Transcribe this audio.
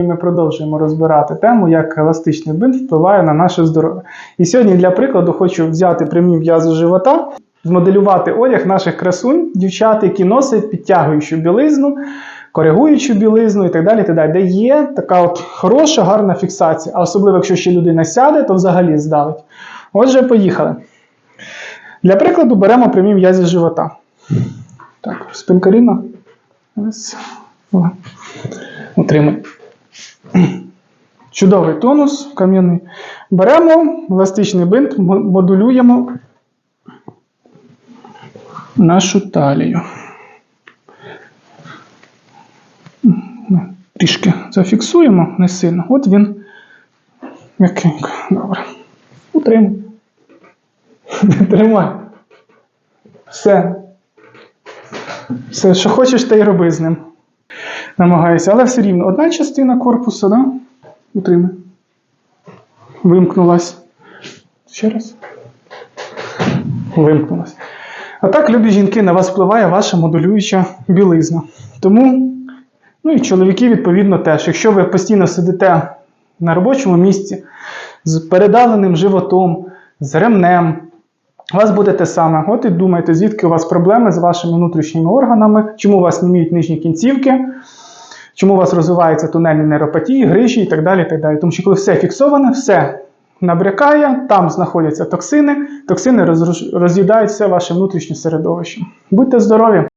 Ми продовжуємо розбирати тему, як еластичний бинт впливає на наше здоров'я. І сьогодні для прикладу хочу взяти прямі м'язи живота, змоделювати одяг наших красунь, дівчат, які носять підтягуючу білизну, коригуючу білизну і так далі, так далі, де є така от хороша, гарна фіксація. А особливо, якщо ще людина сяде, то взагалі здавить. Отже, поїхали. Для прикладу беремо прямі м'язи живота. Так, спинка рівна. Ось. Чудовий тонус кам'яний. Беремо еластичний бинт, модулюємо нашу талію. Ну, Трішки зафіксуємо, не сильно. От він м'якенько. Добре. Утримай. Тримай. Все. Все, що хочеш, те й роби з ним. Намагаюся, але все рівно одна частина корпусу, да? Утримай. Вимкнулась. Ще раз. Вимкнулась. А так, любі жінки, на вас впливає ваша модулююча білизна. Тому, ну і чоловіки, відповідно, теж. Якщо ви постійно сидите на робочому місці з передавленим животом, з ремнем, у вас буде те саме. От і думайте, звідки у вас проблеми з вашими внутрішніми органами, чому у вас німіють нижні кінцівки, чому у вас розвиваються тунельні нейропатії, грижі і так далі. Так далі. Тому що коли все фіксоване, все набрякає, там знаходяться токсини, токсини роз'їдають все ваше внутрішнє середовище. Будьте здорові!